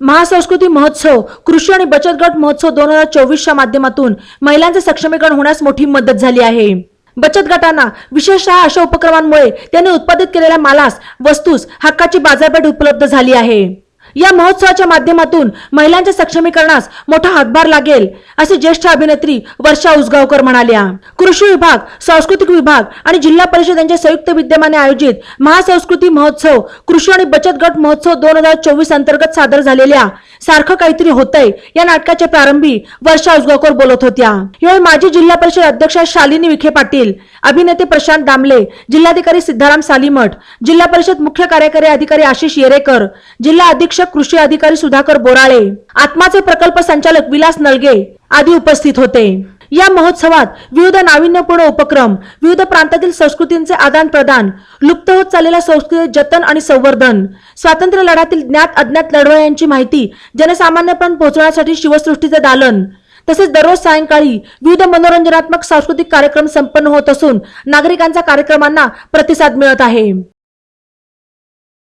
महासंस्कृती महोत्सव कृषी आणि बचत गट महोत्सव दोन हजार चोवीसच्या माध्यमातून महिलांचे सक्षमीकरण होण्यास मोठी मदत झाली आहे. बचत गटांना विशेषतः अशा उपक्रमांमुळे त्यांनी उत्पादित केलेल्या मालास वस्तूस हक्काची बाजारपेठ उपलब्ध झाली आहे. या महोत्सवाच्या माध्यमातून महिलांच्या सक्षमीकरणास मोठा हातभार लागेल असे ज्येष्ठ अभिनेत्री वर्षा उसगावकर म्हणाल्या. कृषी विभाग सांस्कृतिक विभाग आणि जिल्हा परिषद यांच्या संयुक्त विद्यमाने आयोजित महासंस्कृती महोत्सव कृषी आणि बचत गट महोत्सव दोन हजार चोवीस अंतर्गत सादर झालेल्या सारखं काहीतरी होतंय या नाटकाच्या प्रारंभी वर्षा उसगावकर बोलत होत्या. यावेळी माजी जिल्हा परिषद अध्यक्षा शालिनी विखे पाटील अभिनेते प्रशांत दामले जिल्हाधिकारी सिद्धाराम सालीमठ जिल्हा परिषद मुख्य कार्यकारी अधिकारी आशिष येरेकर जिल्हा अधीक्षक कृषी अधिकारी सुधाकर बोराळे आत्माचे प्रकल्प संचालक विलास नलगे आदी उपस्थित होते. या महोत्सवात विविध नाविन्यपूर्ण उपक्रम विविध प्रांतातील संस्कृतींचे आदान प्रदान लुप्त होत चाललेल्या संस्कृतीचे जतन आणि संवर्धन स्वातंत्र्य लढ्यातील ज्ञात अज्ञात लढवयांची माहिती जनसामान्यपर्यंत पोहोचवण्यासाठी शिवसृष्टीचे दालन तसेच दररोज सायंकाळी विविध मनोरंजनात्मक सांस्कृतिक कार्यक्रम संपन्न होत असून नागरिकांचा कार्यक्रमांना प्रतिसाद मिळत आहे.